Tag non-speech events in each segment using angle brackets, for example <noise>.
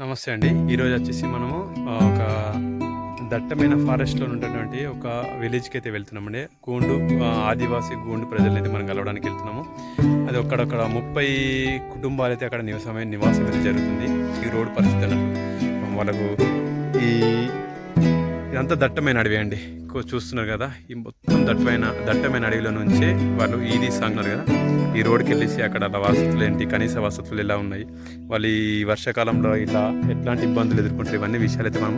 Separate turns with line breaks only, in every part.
నమస్తే అండి. ఈరోజు వచ్చేసి మనము ఒక దట్టమైన ఫారెస్ట్లో ఉన్నటువంటి ఒక విలేజ్కి అయితే వెళ్తున్నామండి. గోండు ఆదివాసీ గోండు ప్రజలు అయితే మనం కలవడానికి వెళ్తున్నాము. అది అక్కడక్కడ ముప్పై కుటుంబాలు అయితే అక్కడ నివసమైన నివాసం అయితే జరుగుతుంది. ఈ రోడ్డు పరిస్థితులను వాళ్ళకు ఈ ఇదంతా దట్టమైన అడవి అండి. ఎక్కువ చూస్తున్నారు కదా ఈ మొత్తం దట్టమైన దట్టమైన అడవిలో నుంచే వాళ్ళు ఈది సాగున్నారు కదా. ఈ రోడ్కి వెళ్ళేసి అక్కడ వసతులు ఏంటి కనీస వసతులు ఎలా ఉన్నాయి? వాళ్ళు ఈ వర్షాకాలంలో ఇలా ఎట్లాంటి ఇబ్బందులు ఎదుర్కొంటారు? ఇవన్నీ విషయాలు అయితే మనం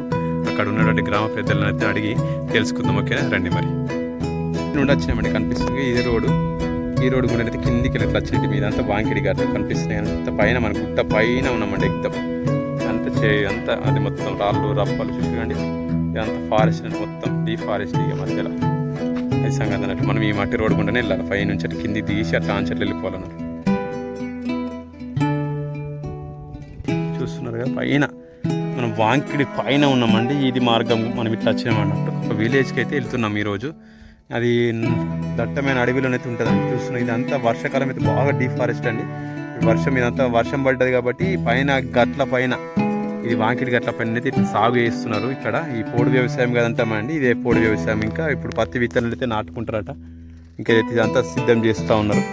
అక్కడ ఉన్నటువంటి గ్రామ పెద్దలను అయితే అడిగి తెలుసుకుందాం ఓకేనా? రండి మరి. నుండి వచ్చినామండి కనిపిస్తుంది ఇది రోడ్డు. ఈ రోడ్డు కూడా అయితే కిందికి వెళ్ళి వచ్చింది మీద అంతా వాంకిడి గారు కనిపిస్తున్నాయి. అంత పైన మన గుట్ట పైన ఉన్నామండి ఎక్దాం. అంత చే అంత అది మొత్తం రాళ్ళు రప్పలు చూసుకోండి ఇదంతా ఫారెస్ట్ అండి మొత్తం డీఫారెస్ట్ ఇక మధ్యలో. అది సంగతి అన్నట్టు. మనం ఈ మట్టి రోడ్డు గుండానే వెళ్ళాలి. పై నుంచి అటు కింది తీసి అట్లా ఆంచట్లు వెళ్ళిపోవాలన్నట్టు చూస్తున్నారు కదా పైన మనం వాంకిడి పైన ఉన్నామండి ఇది మార్గం మనం ఇట్లా వచ్చినామన్నట్టు. ఒక విలేజ్కి అయితే వెళ్తున్నాం ఈరోజు. అది దట్టమైన అడవిలోనైతే ఉంటుందండి చూస్తున్నాం. ఇదంతా వర్షాకాలం అయితే బాగా డీఫారెస్ట్ అండి. వర్షం ఇదంతా వర్షం పడ్డది కాబట్టి పైన గట్ల పైన ఇది వాంకిడి గట్ల పైన అయితే ఇట్లా సాగు చేస్తున్నారు ఇక్కడ. ఈ పోడు వ్యవసాయం కదంతా అండి ఇదే పోడు వ్యవసాయం. ఇంకా ఇప్పుడు పత్తి విత్తనాలు అయితే నాటుకుంటారట. ఇంకా ఇదంతా సిద్ధం చేస్తూ ఉన్నారు.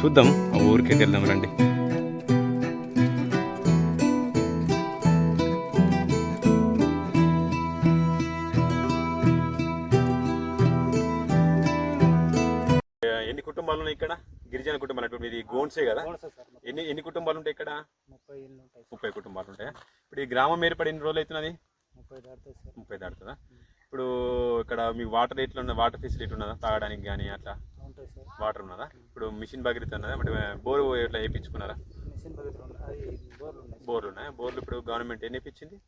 చూద్దాం ఆ ఊరికైతే వెళ్దాం రండి. ఎన్ని కుటుంబాలు ఉన్నాయి ఇక్కడ? గిరిజన కుటుంబాలు అంటే ఇది గోన్సే కదా? ఎన్ని ఎన్ని కుటుంబాలు ఉంటాయి ఇక్కడ?
ముప్పై ఇల్లు ఉంటాయి
ముప్పై కుటుంబాలు ఉంటాయి? ఇప్పుడు ఈ గ్రామం ఏర్పడి ఎన్ని రోజులు అవుతున్నది?
ముప్పై దాటుతాయి సార్.
ముప్పై దాటుతుందా? ఇప్పుడు ఇక్కడ మీ వాటర్ ఎట్లా ఉన్నది వాటర్ ఫెసిలిటీ ఉన్నదా? తాగడానికి కానీ అట్లా?
సార్.
వాటర్ ఉన్నదా? ఇప్పుడు మిషన్ భగీరథ ఉన్నదా? అంటే బోర్ ఎట్లా వేయించుకున్నారా?
మిషన్ బోర్లు ఉన్నాయి.
బోర్లు ఉన్నాయా? బోర్లు ఇప్పుడు గవర్నమెంట్ ఎన్ని ఇప్పించింది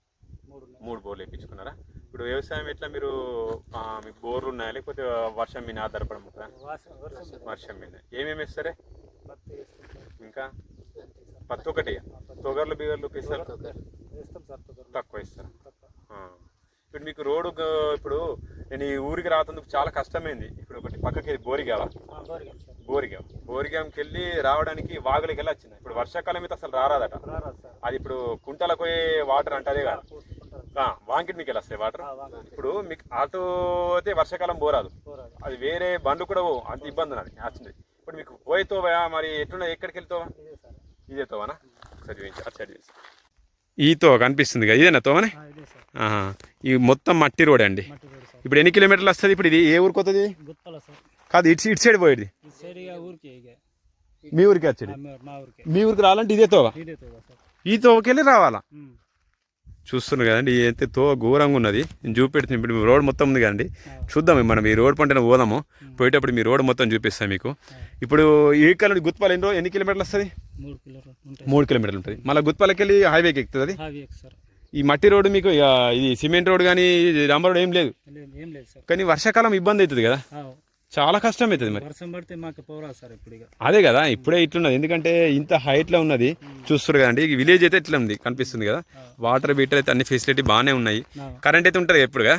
మూడు
బోర్లు వేయించుకున్నారా? ఇప్పుడు వ్యవసాయం ఎట్లా మీరు మీకు బోర్లు ఉన్నాయా? లేకపోతే వర్షం మీద ఆధారపడముతారా
వాస- వర్షం మీద.
ఏమేమి వేస్తారే? ఇంకా? పత్తి ఒకటి తొగర్లు. బిగర్లు. తక్కువ ఇస్తారు
తక్కువ.
ఆ. ఇప్పుడు మీకు రోడ్డు ఇప్పుడు నేను ఈ ఊరికి రాతందుకు చాలా కష్టమైంది. ఇప్పుడు ఒకటి పక్కకి బోరిగావ
ఆ, గోరిగాం సార్.
బోరిగాం బోరిగాంకి వెళ్ళి రావడానికి వాగులకి వెళ్ళి వచ్చింది ఇప్పుడు వర్షాకాలం అయితే అసలు రారాదట.
రారాదు సార్.
అది ఇప్పుడు కుంటలకు పోయే వాటర్ అంటే అదే కాదు వాంకిటి మీకు వస్తాయి వాటర్. ఇప్పుడు మీకు అటు అయితే వర్షాకాలం పోరాదు.
పోరాదు.
అది వేరే బండ్లు కూడా పోవు. అంత ఇబ్బంది ఉన్నది. వచ్చింది ఇప్పుడు మీకు పోయితోవా మరి? ఎట్లున్నా ఎక్కడికి వెళ్తావా?
ఇదే
తోవనా? ఒకసారి చూపించు, అటు సైడ్ చూపించు. ఈ తోవ కనిపిస్తుంది కదా ఇదేనా తోవనే?
ఆ, ఇదే సార్.
ఆహా. ఈ మొత్తం మట్టి రోడ్ అండి.
మట్టి రోడ్ సార్.
ఇప్పుడు ఎన్ని కిలోమీటర్లు వస్తుంది? ఇప్పుడు ఇది ఏ ఊరికి వస్తుంది
గుత్తల సార్.
కాదు ఇటు ఇటు సైడ్ పోయేది. మీ ఊరికి వచ్చేది?
మా- మా ఊరికి.
మీ ఊరికి రావాలంటే ఇదే తోవ?
ఇదే తోగా సార్.
ఈ తోవకి వెళ్ళి రావాలా. చూస్తున్నారు కదండి అయితే తో ఘోరంగా ఉన్నది. నేను చూపెడుతుంది ఇప్పుడు రోడ్ మొత్తం ఉంది కదండి. చూద్దాం మనం ఈ రోడ్ పంటన పోదాము. పోయేటప్పుడు మీ రోడ్ మొత్తం చూపిస్తాను మీకు. ఇప్పుడు ఈ కల గుత్పాల ఎన్ని కిలోమీటర్లు వస్తుంది?
మూడు
కిలోమీటర్లు ఉంటుంది. మళ్ళీ గుత్పాలకి వెళ్ళి హైవేకి ఎక్కుతుంది అది? ఈ మట్టి రోడ్డు మీకు ఇది సిమెంట్ రోడ్ కానీ డాంబర్ రోడ్ ఏం లేదు? కానీ వర్షాకాలం ఇబ్బంది అవుతుంది కదా? చాలా కష్టం అవుతుంది మరి.
వర్షం పడితే మాకు పోరాదు సార్ ఇప్పుడు
అదే కదా ఇప్పుడే ఇట్లున్నది. ఎందుకంటే ఇంత హైట్లో ఉన్నది చూస్తారు కదండి. విలేజ్ అయితే ఇట్లా ఉంది కనిపిస్తుంది కదా. వాటర్ బీటర్ అయితే అన్ని ఫెసిలిటీ బాగానే ఉన్నాయి. కరెంట్ అయితే ఉంటుంది ఎప్పుడు కదా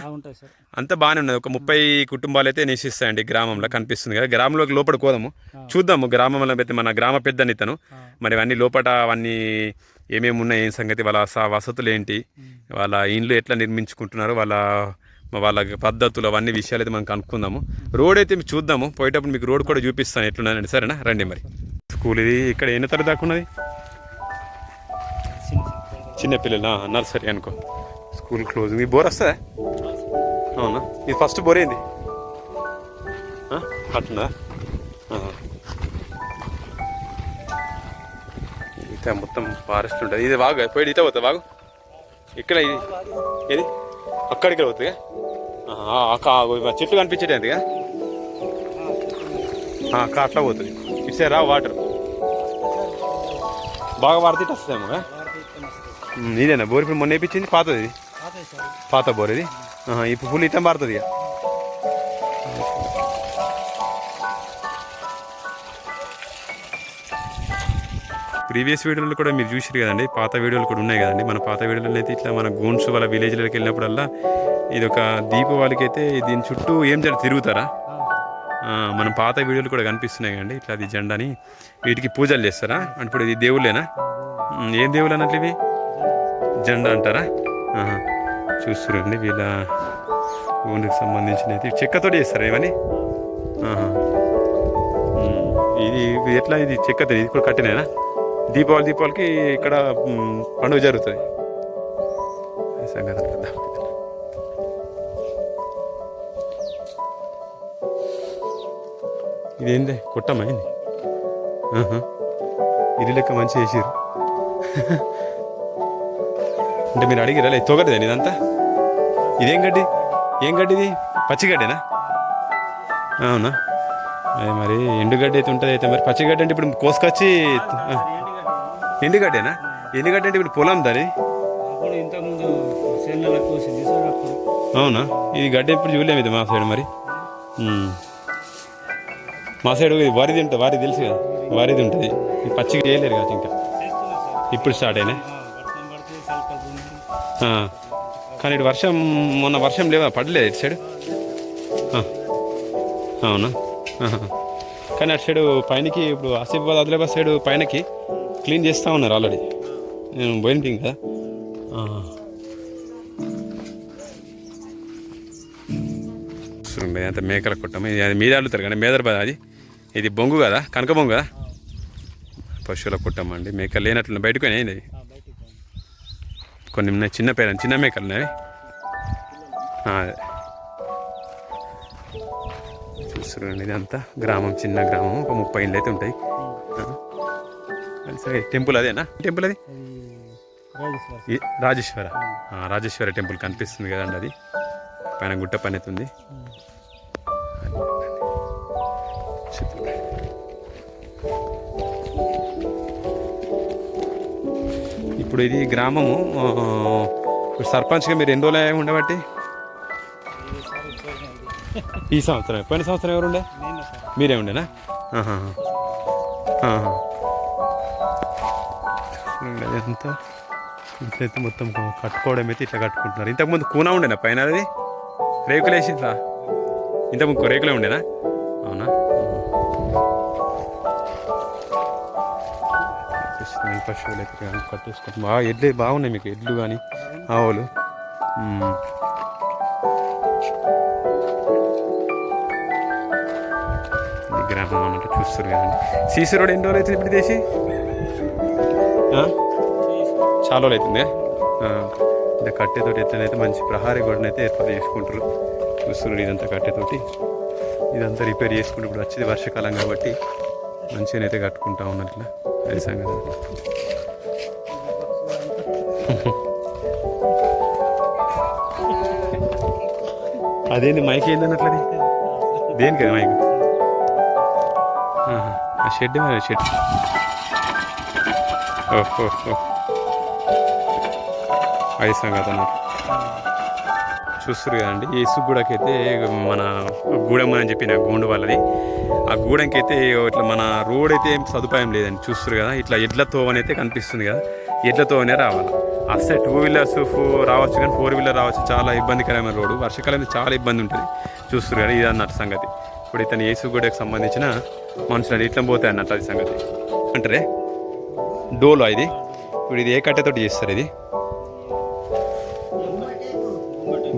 అంతా బాగానే ఉన్నది. ఒక ముప్పై కుటుంబాలు అయితే నివసిస్తాయండి గ్రామంలో కనిపిస్తుంది కదా. గ్రామంలోకి లోపల పోదాము. చూద్దాము గ్రామంలో అయితే మన గ్రామ పెద్దని ఇతను.
ఆ,
మరి అవన్నీ లోపల అవన్నీ ఏమేమి ఉన్నాయి ఏం సంగతి వాళ్ళ వసతులు ఏంటి వాళ్ళ ఇండ్లు ఎట్లా నిర్మించుకుంటున్నారు వాళ్ళ వాళ్ళ పద్ధతులు అవన్నీ విషయాలు అయితే మనం కనుక్కుందాము. రోడ్ అయితే మీకు చూద్దాము. పోయేటప్పుడు మీకు రోడ్ కూడా చూపిస్తాను. ఎట్లున్నానండి సరేనా? రండి మరి. స్కూల్ ఇది ఇక్కడ ఎన్ని తరగతి దాకా ఉన్నది? చిన్నపిల్లలు నర్సరీ అనుకో. School close. మీ బోర్ వస్తుందా? అవునా? ఇది ఫస్ట్ బోర్ ఏంది? ఆ? అట్లుందా మొత్తం ఫారెస్ట్ ఉంటుంది. ఇది వాగు పోయి ఇత పోతా వాగు. ఇక్కడ ఇది. ఏది? అక్కడికి పోతుందిగా ఆహా, కనిపించేది కా- అట్లా పోతుంది. ఇచ్చారా వాటర్. బాగా వాడితే వస్తుందేమో
వస్తుంది
ఇదేనా? బోర్ ఇప్పుడు మొన్న వేయించింది పాతది పాత బోర్ ఇది? ఇప్పుడు ఫుల్ ఇతం పారుతుంది ఇక. ప్రీవియస్ వీడియోలు కూడా మీరు చూసారు కదండి పాత వీడియోలు కూడా ఉన్నాయి కదండి. మన పాత వీడియోలు అయితే ఇట్లా మన గోన్స్ వాళ్ళ విలేజ్లోకి వెళ్ళినప్పుడల్లా ఇది ఒక దీపావళికి అయితే దీని చుట్టూ ఏం జర తిరుగుతారా? మన పాత వీడియోలు కూడా కనిపిస్తున్నాయి కదండి. ఇట్లా అది జెండాని వీటికి పూజలు చేస్తారా? అంటే ఇప్పుడు ఇది దేవుళ్ళేనా? ఏం దేవుళ్ళు అన్నట్లు ఇవి? జెండా అంటారా. చూస్తురండి వీళ్ళ ఊరికి సంబంధించినది. చెక్కతో చేస్తారా ఇవన్నీ? ఇది ఎట్లా ఇది చెక్కతో? ఇది కూడా కట్టినేనా? దీపావళి దీపావళికి ఇక్కడ పండుగ జరుగుతుంది. సంగతి ఇదేంది? కొట్టమ్మా ఏంది? ఆహా. ఇది లెక్క మంచి చేసారు అంటే మీరు అడిగిరా లేదు తొగరదేని ఇదంతా ఇదేం గడ్డి? ఏం గడ్డి ఇది? పచ్చిగడ్డేనా అవునా? అది మరి ఎండుగడ్డి అయితే ఉంటుంది అయితే మరి. పచ్చిగడ్డి అంటే ఇప్పుడు కోసుకొచ్చి ఎండుగడ్డేనా ఎండుగడ్డ అంటే ఇప్పుడు పొలం దాని? అవునా? ఇది గడ్డ ఎప్పుడు చూడలేము ఇది మా సైడ్ మరి. మా సైడ్ ఇది వారిది ఉంటుంది వరి తెలుసు కదా? వరిది ఉంటుంది పచ్చిగా చేయలేరు కదా ఇంకా. ఇప్పుడు స్టార్ట్ అయినా కానీ ఇటు వర్షం మొన్న వర్షం లేవా? పడలేదు ఇటు సైడ్. అవునా? కానీ అటు సైడు పైనకి ఇప్పుడు ఆసిఫాబాద్ ఆదిలాబాద్ సైడ్ పైనకి క్లీన్ చేస్తూ ఉన్నారు ఆల్రెడీ. నేను పోయింది కదా? అంత మేకల కుట్టం. ఇది అది మీద అడుగుతారు కానీ మేదర్బాద్ అది? ఇది బొంగు కదా? కనక బొంగు కదా? పశువుల కుట్టం అండి మేకలు లేనట్లు బయటకు పోయినాయి
పోయింది.
కొన్ని ఉన్నాయి. చిన్న పేరు చిన్న మేకలు ఉన్నాయి? అదే. చూస్తున్నాండి ఇదంతా గ్రామం చిన్న గ్రామం. ఒక ముప్పై ఇళ్ళు అయితే ఉంటాయి. సరే. టెంపుల్ అదేనా? టెంపుల్ అది?
రాజేశ్వర్
రాజేశ్వర. టెంపుల్ కనిపిస్తుంది కదండి అది. పైన గుట్ట పని అయితే ఉంది ఇప్పుడు ఇది గ్రామము. ఇప్పుడు సర్పంచ్గా మీరు ఎన్ని రోజులు ఉండబట్టి? ఈ సంవత్సరం. పోయిన సంవత్సరం ఎవరు ఉండే? మీరే ఉండేనా? ఆహా. ఇట్లయితే మొత్తం కట్టుకోవడం అయితే ఇట్లా కట్టుకుంటున్నారు. ఇంతకుముందు కూన ఉండేనా పైన అది? రేకులు వేసిందా ఇంతకుముందు రేకులే ఉండేనా? అవునా? కానీ పశువులు అయితే కానీ కట్టేసుకుంటాం బాగా ఎడ్లు బాగున్నాయి మీకు ఎడ్లు కానీ ఆవులు. ఈ గ్రామం అన్నట్టు చూస్తారు కానీ సీసీ రోడ్ ఎన్ని రోజులు అవుతుంది ఇప్పుడు చేసి చాలా రోజులు అవుతుంది? ఇంత కట్టెతోటి ఎట్లనైతే మంచి ప్రహారీ గోడనైతే ఏర్పాటు చేసుకుంటారు. చూస్తున్నారు ఇదంతా కట్టెతోటి. ఇదంతా రిపేర్ చేసుకుంటూ ఇప్పుడు వచ్చేది వర్షాకాలం కాబట్టి మంచిగానైతే కట్టుకుంటా ఉన్నారు ఇట్లా. అది సంగతి అదేంది మైక్ ఏందన్నట్లది? దేనికి అది మైక్. ఆ షెడ్ షెడ్. ఓహో అది సంగతి అన్నట్టు చూస్తారు కదండి ఈ గూడకి అయితే మన గూడెం అని చెప్పిన గూండు వాళ్ళది. ఆ గూడెంకైతే ఇట్లా మన రోడ్ అయితే ఏం సదుపాయం లేదండి. చూస్తారు కదా ఇట్లా ఎడ్ల తోవని అయితే కనిపిస్తుంది కదా ఎడ్ల తోవనే రావాలి. అసలు టూ వీలర్స్ రావచ్చు కానీ ఫోర్ వీలర్ రావచ్చు చాలా ఇబ్బందికరమైన రోడ్డు. వర్షాకాలం చాలా ఇబ్బంది ఉంటుంది. చూస్తారు కదా ఇది అన్నట్టు సంగతి. ఇప్పుడు ఇతను యేసుగూడకి సంబంధించిన మనుషులు ఇట్లా పోతాయి అన్నట్టు అది సంగతి. అంటారే? డోలో ఇది? ఇప్పుడు ఇది ఏ కట్టెతోటి చేస్తారు ఇది?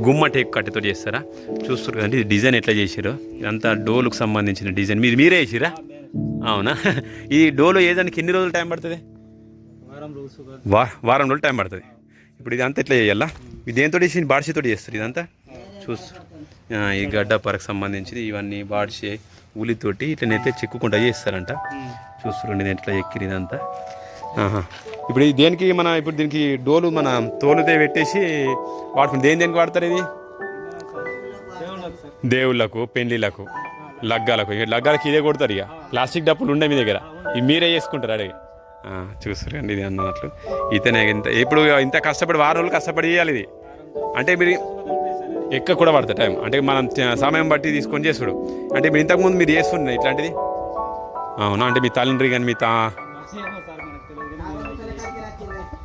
గుమ్మ టేక్ కట్టెతో చేస్తారా? చూస్తారు కదండి ఇది డిజైన్ ఎట్లా చేసారో ఇదంతా డోలుకు సంబంధించిన డిజైన్. మీరు మీరే వేసిరా అవునా? <laughs> ఈ డోలు ఏదానికి ఎన్ని రోజులు టైం పడుతుంది?
వారం రోజు
వా వారం రోజులు టైం పడుతుంది. ఇప్పుడు ఇదంతా ఎట్లా చేయాలా? ఇది దేంతో చేసి బాడిసితో చేస్తారు ఇదంతా? చూస్తారు ఈ గడ్డ పరకు సంబంధించింది ఇవన్నీ బాడిసి ఉలితోటి ఇట్లనైతే చెక్కుకుంటా చేస్తారంట. చూస్తుండే నేను ఎట్లా ఎక్కిరి ఇదంతా? ఆహా. ఇప్పుడు దేనికి మన ఇప్పుడు దీనికి డోలు మన తోలుతే పెట్టేసి వాడుకుని దేని దేనికి వాడతారు ఇది?
దేవుళ్ళకు
పెళ్ళిళ్ళకు లగ్గాలకు. ఇక లగ్గాలకి ఇదే కొడతారు ఇక. ప్లాస్టిక్ డప్పులు ఉండే మీ దగ్గర. ఇవి మీరే చేసుకుంటారు అడిగి. చూస్తారు అండి ఇది అన్నట్లు ఇతనే ఇంత ఇప్పుడు ఇంత కష్టపడి వారం రోజులు కష్టపడి చేయాలి ఇది. అంటే మీరు ఎక్క కూడా పడతారు టైం. అంటే మనం సమయం బట్టి తీసుకొని చేసుడు. అంటే మీరు ఇంతకుముందు మీరు చేస్తుండే ఇట్లాంటిది? అవునా? అంటే మీ తల్లిండ్రి కానీ మీ తా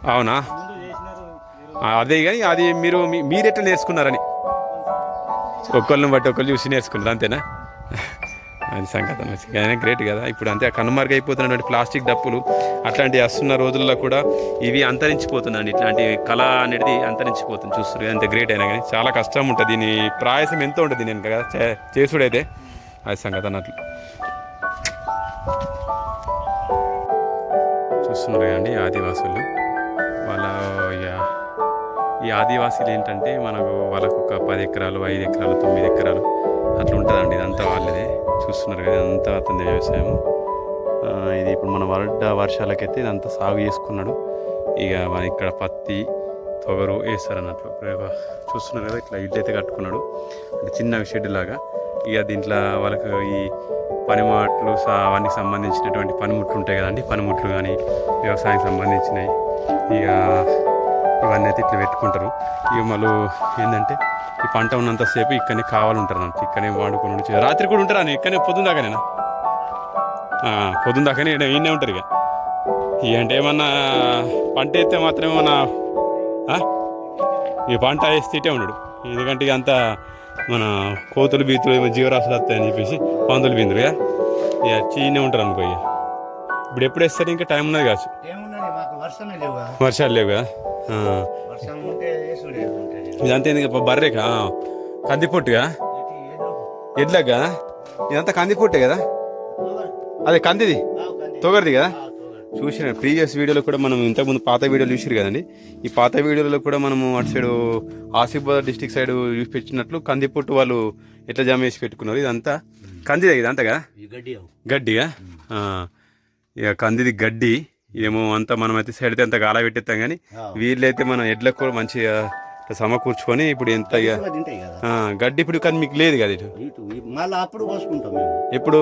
అవునా? అదే కానీ అది మీరు మీ- మీరు ఎట్లా నేర్చుకున్నారని. ఒకళ్ళని బట్టి ఒకళ్ళు చూసి నేర్చుకున్నారు అంతేనా? అది సంగతం కానీ గ్రేట్ కదా. ఇప్పుడు అంతే కనుమరుగు అయిపోతున్నటువంటి ప్లాస్టిక్ డప్పులు అట్లాంటివి వస్తున్న రోజుల్లో కూడా ఇవి అంతరించిపోతున్నాయండి. ఇట్లాంటి కళ అనేది అంతరించిపోతుంది. చూస్తారు అంతే గ్రేట్ అయినా కానీ. చాలా కష్టం ఉంటుంది. దీని ప్రాయసం ఎంతో ఉంటుంది నేను కదా చే- చేసుడైతే అది సంగతి అన్నట్లు. చూస్తున్నారు కదండి ఆదివాసులు. వాళ్ళ ఇక ఈ ఆదివాసీలు ఏంటంటే మనకు వాళ్ళకు ఒక పది ఎకరాలు ఐదు ఎకరాలు తొమ్మిది ఎకరాలు అట్లా ఉంటుందండి. ఇదంతా వాళ్ళదే. చూస్తున్నారు కదా ఇదంతా అతని వ్యవసాయం ఇది ఇప్పుడు మన వరద వర్షాలకైతే ఇదంతా సాగు చేసుకున్నాడు. ఇక మన ఇక్కడ పత్తి తొగరు వేస్తారు అన్నట్లు చూస్తున్నారు కదా ఇట్లా ఇల్లు అయితే కట్టుకున్నాడు. అంటే చిన్న షెడ్ లాగా. ఇక దీంట్లో వాళ్ళకు ఈ పనిముట్లు అవన్నీ సంబంధించినటువంటి పనిముట్లు ఉంటాయి కదండి. పనిముట్లు కానీ వ్యవసాయానికి సంబంధించినవి ఇక ఇవన్నీ అయితే ఇట్లా పెట్టుకుంటారు. ఇక మళ్ళీ ఏంటంటే ఈ పంట ఉన్నంతసేపు ఇక్కడనే కావాలంటారు అన్నట్టు ఇక్కడనే వాడుకొని ఉండి రాత్రి కూడా ఉంటారా ఇక్కడనే పొద్దున దాకానేనా? పొద్దున దాకానే ఈయనే ఉంటారు ఇక ఇక అంటే ఏమన్నా పంట వేస్తే మాత్రం ఏమన్నా ఈ పంట వేస్తే ఉండడు. ఎందుకంటే ఇక అంతా మన కోతులు బీతులు ఏమో జీవరాశులు వస్తాయని చెప్పేసి పందులు బీందులు ఇక ఇక చీనే ఉంటారు అనుకో ఇక ఇప్పుడు ఎప్పుడు వేస్తారు? ఇంకా టైం ఉన్నది
కదా.
వర్షాలు లేవు కదా? ఇదంతా ఎందుకు బర్రేకా? కందిపొట్టుగా ఎడ్లగా ఇదంతా కందిపొట్టే కదా? అదే కందిది. తొగరిది కదా. చూసిన ప్రీవియస్ వీడియోలో కూడా మనం ఇంతకుముందు పాత వీడియోలు చూసిరు కదండి ఈ పాత వీడియోలో కూడా మనము అటు సైడ్ ఆసిఫాబాద్ డిస్టిక్ సైడ్ చూసి పెట్టినట్లు కందిపొట్టు వాళ్ళు ఎట్లా జమ చేసి పెట్టుకున్నారు ఇదంతా కందిదే ఇది అంతగా
ఈ గడ్డి ఆవు.
గడ్డిగా. ఇక కందిది గడ్డి ఏమో అంతా మనం అయితే సైడ్ అయితే అంత గాల పెట్టేస్తాం కానీ. వీళ్ళైతే మనం ఎడ్లకు కూడా మంచిగా ఇట్లా సమకూర్చుకొని ఇప్పుడు ఎంత గడ్డి ఇప్పుడు కానీ మీకు లేదు కదా ఇటు?
మళ్ళా అప్పుడు కోసుకుంటాం
ఎప్పుడు?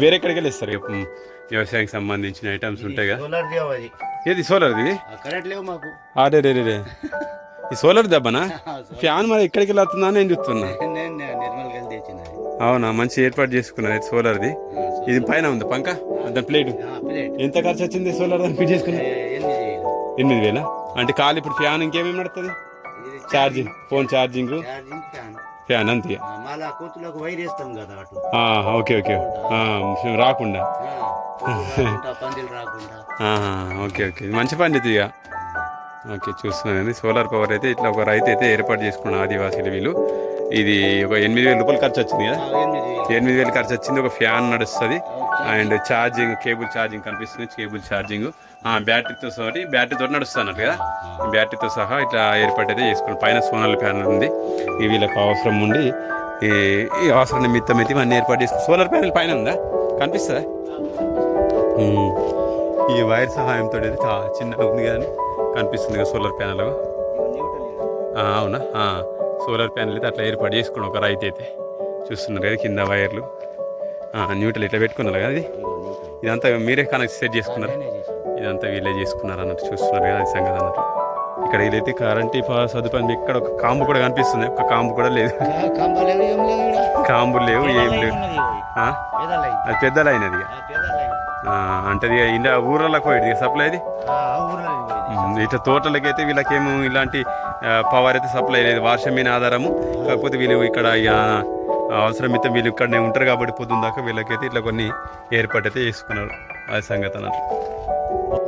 వేరే ఎక్కడికి వెళ్ళి ఇస్తారు ఇక, ఉమ్, వ్యవసాయానికి సంబంధించిన ఐటమ్స్ ఉంటాయి కదా. ఏది సోలార్ది అరే రే రే ఈ సోలార్ దెబ్బనా? <laughs> ఫ్యాన్ మరి ఎక్కడికి వెళ్ళొస్తుందా అని నేను చూస్తున్నా. అవునా? మంచి ఏర్పాటు చేసుకున్నారు సోలార్ది ఇది పైన ఉంది పంక? దాని ప్లేట్.
ప్లేట్.
ఎంత ఖర్చు వచ్చింది సోలార్ దాన్ని ఫిట్ చేసుకున్నా
ఎనిమిది వేలు.
అంటే కాలు ఇప్పుడు ఫ్యాన్ ఇంకేమేమి నడుస్తుంది?
ఇది
ఛార్జింగ్ ఫోన్ ఛార్జింగ్.
ఫ్యాన్.
అంతే. Okay okay. రాకుండా. Okay okay. మంచి పని ఇది ఇక. ఓకే చూస్తున్నానండి సోలార్ పవర్ అయితే ఇట్లా ఒక రైతు అయితే ఏర్పాటు చేసుకున్న ఆదివాసీలు వీళ్ళు. ఇది ఒక ఎనిమిది వేల రూపాయలు ఖర్చు వచ్చింది కదా?
ఎనిమిది వేలు.
ఖర్చు వచ్చింది. ఒక ఫ్యాన్ నడుస్తుంది. అండ్ ఛార్జింగ్ కేబుల్ ఛార్జింగ్ కనిపిస్తుంది. Cable charging. బ్యాటరీతో సహా బ్యాటరీతో నడుస్తున్నట్టు కదా? బ్యాటరీతో సహా ఇట్లా ఏర్పాటు అయితే చేసుకున్నాం. పైన సోనార్ ప్యానల్ ఉంది. ఈ వీళ్ళకి అవసరం ఉండి ఈ అవసరం నిమిత్తం అయితే ఇవన్నీ ఏర్పాటు చేసుకున్నాం సోలార్ ప్యానల్ పైన ఉందా? కనిపిస్తుందా. ఈ వైర్ సహాయంతో అయితే చాలా చిన్నగా ఉంది కానీ కనిపిస్తుంది కదా సోలార్ ప్యానల్.
ఇవి ఇవి.
అవునా సోలార్ ప్యానల్ అయితే అట్లా ఏర్పాటు చేసుకున్నాం ఒక రైతు అయితే. చూస్తున్నారు కదా కింద వైర్లు. న్యూట్రల్ ఇట్లా పెట్టుకున్నారు కదా
న్యూట్రల్.
ఇదంతా మీరే కనెక్ట్ సెట్ చేసుకున్నారు. ఇదంతా వీళ్ళే చేసుకున్నారు అన్నట్టు చూస్తున్నారు కదా అది సంగతి అన్నట్టు. ఇక్కడ వీళ్ళైతే కరెంట్ సదుపాయం ఇక్కడ ఒక కాంబు కూడా కనిపిస్తుంది. ఒక కాంబు కూడా లేదు.
ఆ, కంబాలు లేవు, ఏం లేవు ఈడ.
కాంబు లేవు ఏం లేవు. అది పెద్ద లైన్ అది అంటే అది ఇండియా ఊర్లకు పోయేది సప్లై అది? ఇట్లా తోటలకైతే వీళ్ళకేమో ఇలాంటి పవర్ అయితే సప్లై లేదు వర్షం ఆధారము. కాకపోతే వీళ్ళు ఇక్కడ అవసరం అయితే వీళ్ళు ఇక్కడనే ఉంటారు కాబట్టి పొద్దున్న దాకా వీళ్ళకైతే ఇట్లా కొన్ని ఏర్పాటు అయితే చేసుకున్నారు. అది సంగతి అన్నట్టు.